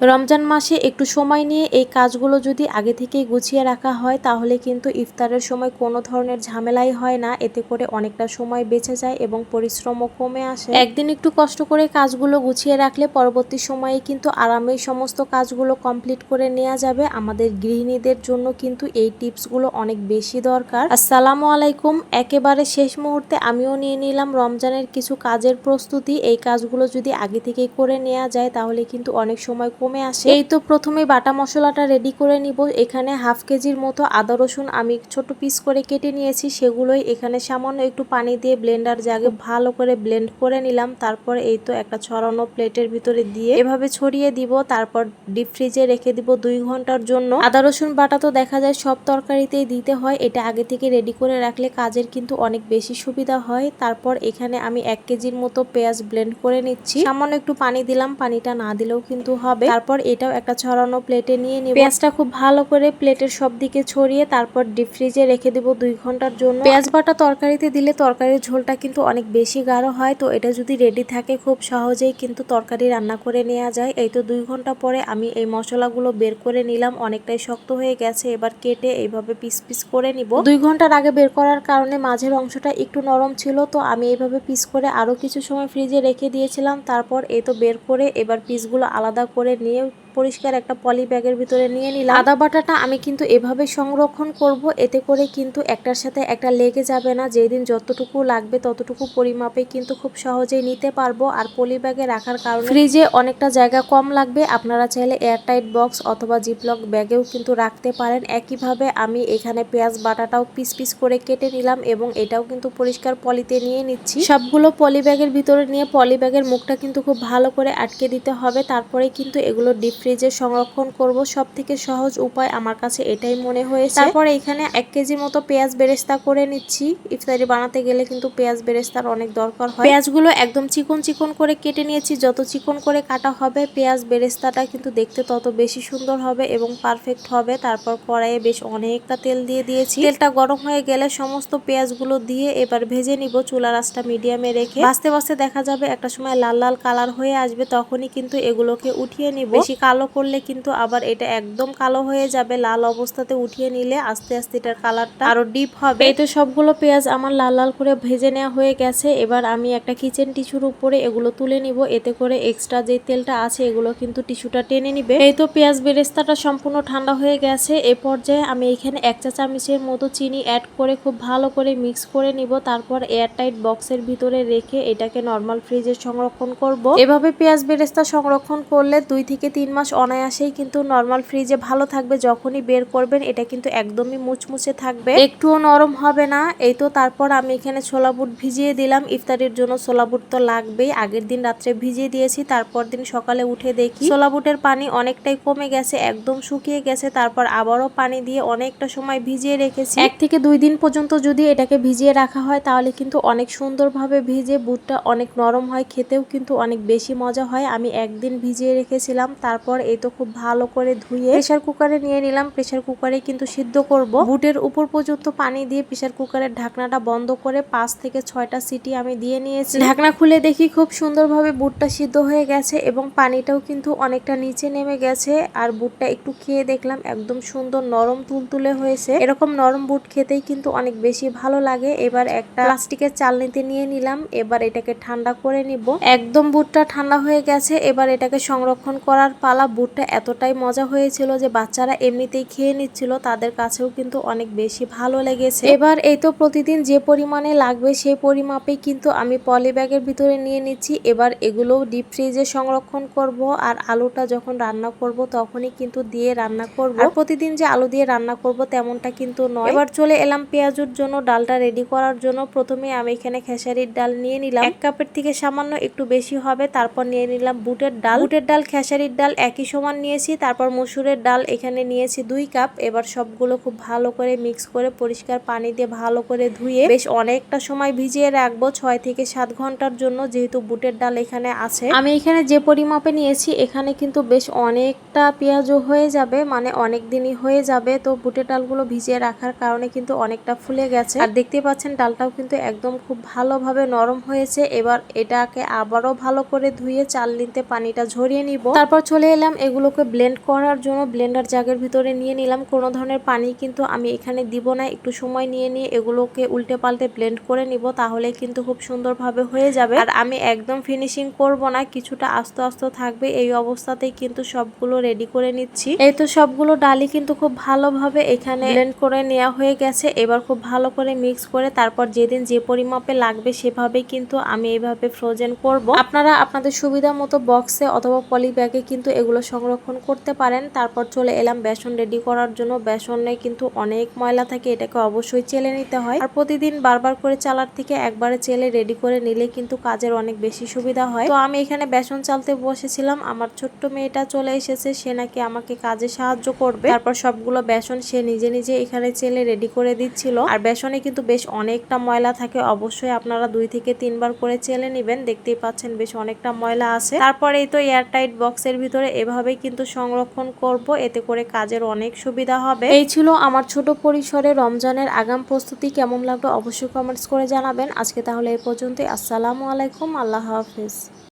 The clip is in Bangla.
রমজান মাসে একটু সময় নিয়ে এই কাজগুলো যদি আগে থেকেই গুছিয়ে রাখা হয়, তাহলে কিন্তু ইফতারের সময় কোনো ধরনের ঝামেলাই হয় না। এতে করে অনেকটা সময় বেঁচে যায় এবং পরিশ্রমও কমে আসে। একদিন একটু কষ্ট করে কাজগুলো গুছিয়ে রাখলে পরবর্তী সময়ে কিন্তু আরামেই সমস্ত কাজগুলো কমপ্লিট করে নেওয়া যাবে। আমাদের গৃহিণীদের জন্য কিন্তু এই টিপসগুলো অনেক বেশি দরকার। আসসালামু আলাইকুম। একেবারে শেষ মুহূর্তে আমিও নিয়ে নিলাম রমজানের কিছু কাজের প্রস্তুতি। এই কাজগুলো যদি আগে থেকেই করে নেওয়া যায়, তাহলে কিন্তু অনেক সময় কমে আসে? এই তো প্রথমে বাটা মশলাটা রেডি করে নিব। এখানে হাফ কেজির মতো আদা, রসুন আমি ছোট পিস করে কেটে নিয়েছি। সেগুলোই এখানে সামান্য একটু পানি দিয়ে ব্লেন্ডার জাগে ভালো করে ব্লেন্ড করে নিলাম। তারপর এই তো একটা ছড়ানো প্লেটের ভিতরে দিয়ে এভাবে ছড়িয়ে দিব। তারপর ডিপ ফ্রিজে রেখে দিব দুই ঘণ্টার জন্য। আদা, রসুন বাটা তো দেখা যায় সব তরকারিতেই দিতে হয়। এটা আগে থেকে রেডি করে রাখলে কাজের কিন্তু অনেক বেশি সুবিধা হয়। তারপর এখানে আমি এক কেজির মতো পেঁয়াজ ব্লেন্ড করে নিচ্ছি। সামান্য একটু পানি দিলাম। পানিটা না দিলেও কিন্তু হবে। তারপর এটাও একটা ছড়ানো প্লেটে নিয়ে নিব। পেঁয়াজটা খুব ভালো করে প্লেটের সব দিকে ছড়িয়ে তারপর ডিপ ফ্রিজে রেখে দিব দুই ঘণ্টার জন্য। পেঁয়াজ বাটা তরকারিতে দিলে তরকারির ঝোলটা কিন্তু অনেক বেশি গাঢ় হয়, তো এটা যদি রেডি থাকে খুব সহজেই কিন্তু তরকারি রান্না করে নেওয়া যায়। এই তো দুই ঘণ্টা পরে আমি এই মশলাগুলো বের করে নিলাম, অনেকটাই শক্ত হয়ে গেছে, এবার কেটে এইভাবে পিস পিস করে নিব। দুই ঘণ্টার আগে বের করার কারণে মাঝের অংশটা একটু নরম ছিল, তো আমি এইভাবে পিস করে আরও কিছু সময় ফ্রিজে রেখে দিয়েছিলাম, তারপর এই তো বের করে এবার পিসগুলো আলাদা করে নিয়ে পরিষ্কার একটা পলি ব্যাগের ভিতরে নিয়ে নিলাম। আদা বাটাটা আমি কিন্তু এভাবে সংরক্ষণ করব, এতে করে কিন্তু একটার সাথে একটা লেগে যাবে না। যেদিন যতটুকু লাগবে ততটুকু পরিমাপে কিন্তু খুব সহজেই নিতে পারব। আর পলি ব্যাগে রাখার কারণে ফ্রিজে অনেকটা জায়গা কম লাগবে। আপনারা চাইলে এয়ারটাইট বক্স অথবা জিপলক ব্যাগেও কিন্তু রাখতে পারেন। একইভাবে আমি এখানে পেঁয়াজ বাটাটাও পিস পিস করে কেটে নিলাম এবং এটাও কিন্তু পরিষ্কার পলিতে নিয়ে নিচ্ছি। সবগুলো পলি ব্যাগের ভিতরে নিয়ে পলি ব্যাগের মুখটা কিন্তু খুব ভালো করে আটকে দিতে হবে। তারপরে কিন্তু এগুলো ডিপ ফ্রিজে সংরক্ষণ করব সব থেকে সহজ উপায় আমার কাছে এটাই মনে হয়েছে। তারপরে এখানে এক কেজি মতো পেঁয়াজ বেরেস্তা করে নিচ্ছি। ইফতারি বানাতে গেলে কিন্তু পেঁয়াজ বেরেস্তার অনেক দরকার হয়। পেঁয়াজগুলো একদম চিকন চিকন করে কেটে নিয়েছি। যত চিকন করে কাটা হবে, পেঁয়াজ বেরেস্তাটা কিন্তু দেখতে তত বেশি সুন্দর হবে এবং পারফেক্ট হবে। তারপর কড়াইয়ে বেশ অনেকটা তেল দিয়ে দিয়েছি। তেলটা গরম হয়ে গেলে সমস্ত পেঁয়াজগুলো দিয়ে এবার ভেজে নিব চুলা রাসটা মিডিয়ামে রেখে। বাঁচতে বাঁচতে দেখা যাবে একটা সময় লাল লাল কালার হয়ে আসবে, তখনই কিন্তু এগুলোকে উঠিয়ে নিব। বেশি কালো করলে কিন্তু আবার এটা একদম কালো হয়ে যাবে। লাল অবস্থাতে উঠিয়ে নিলে আস্তে আস্তে এটার কালারটা আরও ডিপ হবে। এই তো সবগুলো পেঁয়াজ আমার লাল লাল করে ভেজে নেওয়া হয়ে গেছে। এবার আমি একটা কিচেন টিস্যুর উপরে এগুলো তুলে নিব। এতে করে এক্সট্রা যে তেলটা আছে এগুলো কিন্তু টিস্যুটা টেনে নিবে। এই তো পেঁয়াজ বেরেস্তাটা সম্পূর্ণ ঠান্ডা হয়ে গেছে। এ পর্যায়ে আমি এখানে এক চা চামচের মতো চিনি অ্যাড করে খুব ভালো করে মিক্স করে নিব। তারপর এয়ারটাইট বক্সের ভিতরে রেখে এটাকে নর্মাল ফ্রিজে সংরক্ষণ করব। এভাবে পেঁয়াজ বেরেস্তা সংরক্ষণ করলে দুই থেকে তিন মাস অনায়াসেই কিন্তু নর্মাল ফ্রিজে ভালো থাকবে, যখনই বের করবেন এটা কিন্তু একদমই মুচমুচে থাকবে। একটুও নরম হবে না, এই তো তারপর আমি এখানে ছোলা বুট ভিজিয়ে দিলাম, ইফতারির জন্য ছোলা বুট তো লাগবেই, আগের দিন রাত্রে ভিজিয়ে দিয়েছি, তারপর দিন সকালে উঠে দেখি ছোলা বুটের পানি অনেকটাই কমে গেছে, একদম শুকিয়ে গেছে, তারপর আবারও পানি দিয়ে অনেকটা সময় ভিজিয়ে রেখেছি। এক থেকে দুই দিন পর্যন্ত যদি এটাকে ভিজিয়ে রাখা হয়, তাহলে কিন্তু অনেক সুন্দরভাবে ভিজে বুটটা অনেক নরম হয়, খেতেও কিন্তু অনেক বেশি মজা হয়। আমি একদিন ভিজিয়ে রেখেছিলাম, তারপর এই তো খুব ভালো করে ধুয়ে প্রেশার কুকারে নিয়ে নিলাম। প্রেশার কুকারে কিন্তু সিদ্ধ করব। বুটের উপর পর্যন্ত পানি দিয়ে প্রেশার কুকারের ঢাকনাটা বন্ধ করে পাঁচ থেকে ছয়টা সিটি আমি দিয়ে নিয়েছি। ঢাকনা খুলে দেখি খুব সুন্দরভাবে বুটটা সিদ্ধ হয়ে গেছে এবং পানিটাও কিন্তু অনেকটা নিচে নেমে গেছে আর বুটটা একটু খেয়ে দেখলাম একদম সুন্দর নরম তুলতুলে হয়েছে। এরকম নরম বুট খেতেই কিন্তু অনেক বেশি ভালো লাগে। এবার একটা প্লাস্টিকের চালনিতে নিয়ে নিলাম। এবার এটাকে ঠান্ডা করে নিব। একদম বুটটা ঠান্ডা হয়ে গেছে। এবার এটাকে সংরক্ষণ করার পালা বুটটা এতটাই মজা হয়েছিল যে বাচ্চারা এমনিতেই খেয়ে নিচ্ছিল, তাদের কাছেও কিন্তু অনেক বেশি ভালো লেগেছে। এবার এই তো প্রতিদিন যে পরিমাণে লাগবে সেই পরিমাপে কিন্তু আমি পলি ব্যাগের ভিতরে নিয়ে নিচ্ছি। এবার এগুলো ডিপ ফ্রিজে সংরক্ষণ করব আর আলুটা যখন রান্না করব তখনই কিন্তু দিয়ে রান্না করব। প্রতিদিন যে আলু দিয়ে রান্না করব তেমনটা কিন্তু নয়। এবার চলে এলাম পেঁয়াজুর জন্য, ডালটা রেডি করার জন্য। প্রথমে আমি এখানে খেসারির ডাল নিয়ে নিলাম। এক কাপের থেকে সামান্য একটু বেশি হবে, তারপর নিয়ে নিলাম বুটের ডাল। বুটের ডাল, খেসারির ডাল একই সমান নিয়েছি, তারপর মসুরের ডাল এখানে নিয়েছি দুই কাপ। এবার সবগুলো খুব ভালো করে মিক্স করে পরিষ্কার পানি দিয়ে ভালো করে ধুয়ে বেশ অনেকটা সময় ভিজিয়ে রাখব, ছয় থেকে সাত ঘণ্টার জন্য যেহেতু বুটের ডাল এখানে আছে। আমি এখানে যে পরিমাপে নিয়েছি, এখানে কিন্তু বেশ অনেকটা পেঁয়াজও হয়ে যাবে মানে অনেক দিনই হয়ে যাবে। তো বুটের ডালগুলো ভিজিয়ে রাখার কারণে কিন্তু অনেকটা ফুলে গেছে। আর দেখতে পাচ্ছেন, ডালটাও কিন্তু একদম খুব ভালোভাবে নরম হয়েছে। এবার এটাকে আবারও ভালো করে ধুয়ে চাল নিতে পানিটা ঝরিয়ে নিব। তারপর চলে এলাম এগুলোকে ব্লেন্ড করার জন্য ব্লেন্ডার জাগের ভিতরে নিয়ে নিলাম। কোনো ধরনের পানি কিন্তু আমি এখানে দিব না, একটু সময় নিয়ে নিয়ে এগুলোকে উল্টে পাল্টে ব্লেন্ড করে নিব, তাহলে কিন্তু খুব সুন্দরভাবে হয়ে যাবে। আর আমি একদম ফিনিশিং করব না, কিছুটা আস্তে আস্তে থাকবে, এই অবস্থাতেই কিন্তু সবগুলো রেডি করে নিচ্ছি। এই তো সবগুলো ডালি কিন্তু খুব ভালোভাবে এখানে ব্লেন্ড করে নেওয়া হয়ে গেছে, এবার খুব ভালো করে মিক্স করে তারপর যেদিন যে পরিমাপে লাগবে সেভাবেই কিন্তু আমি এইভাবে ফ্রোজেন করব। আপনারা আপনাদের সুবিধা মতো বক্সে অথবা পলি ব্যাগে কিন্তু এগুলো সংরক্ষণ করতে পারেন। তারপর চলে এলাম বেসন রেডি করার জন্য। বেসনে কিন্তু অনেক ময়লা থাকে, এটাকে অবশ্যই চেলে নিতে হয়। আর প্রতিদিন বারবার করে চালার থেকে একবারে চেলে রেডি করে নিলে কিন্তু কাজের অনেক বেশি সুবিধা হয়। তো আমি এখানে বেসন চালতে বসেছিলাম। আমার ছোট্ট মেয়েটা চলে এসেছে। সে নাকি আমাকে কাজে সাহায্য করবে। তারপর সবগুলো বেসন সে নিজে নিজে এখানে চেলে রেডি করে দিচ্ছিল। আর বেসনে কিন্তু বেশ অনেকটা ময়লা থাকে। অবশ্যই আপনারা দুই থেকে তিনবার করে চেলে নেবেন। দেখতেই পাচ্ছেন বেশ অনেকটা ময়লা আছে। তারপরে এই তো এয়ারটাইট বক্সের ভিতরে এভাবেই কিন্তু সংরক্ষণ করব। এতে করে কাজের অনেক সুবিধা হবে। এই ছিল আমার ছোট পরিসরে রমজানের আগাম প্রস্তুতি। কেমন লাগল অবশ্যই কমেন্টস করে জানাবেন। আজকে তাহলে এই পর্যন্তই। আসসালামু আলাইকুম। আল্লাহ হাফিজ।